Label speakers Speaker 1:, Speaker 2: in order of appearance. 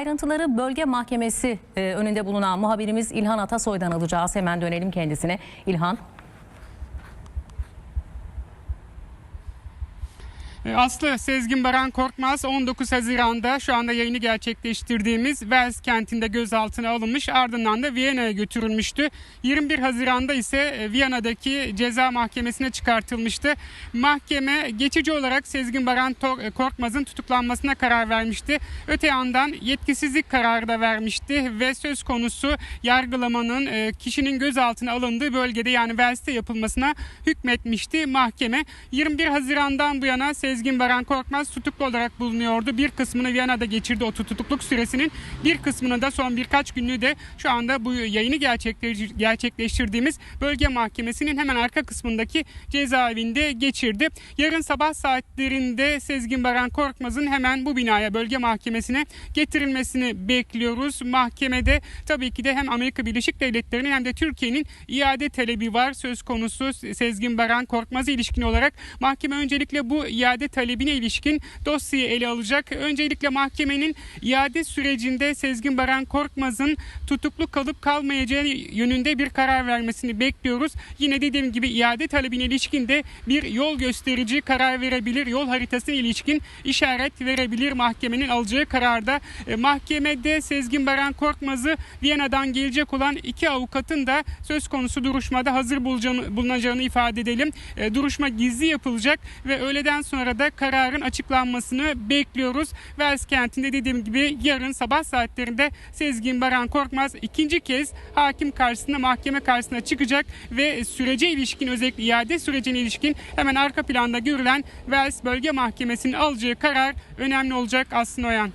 Speaker 1: Ayrıntıları bölge mahkemesi e, önünde bulunan muhabirimiz İlhan Atasoy'dan alacağız. Hemen dönelim kendisine. İlhan.
Speaker 2: Aslı Sezgin Baran Korkmaz 19 Haziran'da şu anda yayını gerçekleştirdiğimiz Wels kentinde gözaltına alınmış ardından da Viyana'ya götürülmüştü. 21 Haziran'da ise e, Viyana'daki ceza mahkemesine çıkartılmıştı. Mahkeme geçici olarak Sezgin Baran e, Korkmaz'ın tutuklanmasına karar vermişti. Öte yandan yetkisizlik kararı da vermişti ve söz konusu yargılamanın e, kişinin gözaltına alındığı bölgede yani Wels'te yapılmasına hükmetmişti mahkeme. 21 Haziran'dan bu yana Sezgin Baran Korkmaz tutuklu olarak bulunuyordu. Bir kısmını Viyana'da geçirdi o tutukluk süresinin. Bir kısmını da son birkaç günlüğü de şu anda bu yayını gerçekleştir- gerçekleştirdiğimiz bölge mahkemesinin hemen arka kısmındaki cezaevinde geçirdi. Yarın sabah saatlerinde Sezgin Baran Korkmaz'ın hemen bu binaya bölge mahkemesine getirilmesini bekliyoruz. Mahkemede tabii ki de hem Amerika Birleşik Devletleri'nin hem de Türkiye'nin iade talebi var. Söz konusu Sezgin Baran Korkmaz'a ilişkin olarak mahkeme öncelikle bu iade talebine ilişkin dosyayı ele alacak. Öncelikle mahkemenin iade sürecinde Sezgin Baran Korkmaz'ın tutuklu kalıp kalmayacağı yönünde bir karar vermesini bekliyoruz. Yine dediğim gibi iade talebine ilişkin de bir yol gösterici karar verebilir. Yol haritasına ilişkin işaret verebilir mahkemenin alacağı kararda. E, mahkemede Sezgin Baran Korkmaz'ı Viyana'dan gelecek olan iki avukatın da söz konusu duruşmada hazır bulunacağını ifade edelim. E, duruşma gizli yapılacak ve öğleden sonra da kararın açıklanmasını bekliyoruz. Vels kentinde dediğim gibi yarın sabah saatlerinde Sezgin Baran Korkmaz ikinci kez hakim karşısında mahkeme karşısına çıkacak ve sürece ilişkin özellikle iade sürecine ilişkin hemen arka planda görülen Vels Bölge Mahkemesi'nin alacağı karar önemli olacak Aslı Noyan.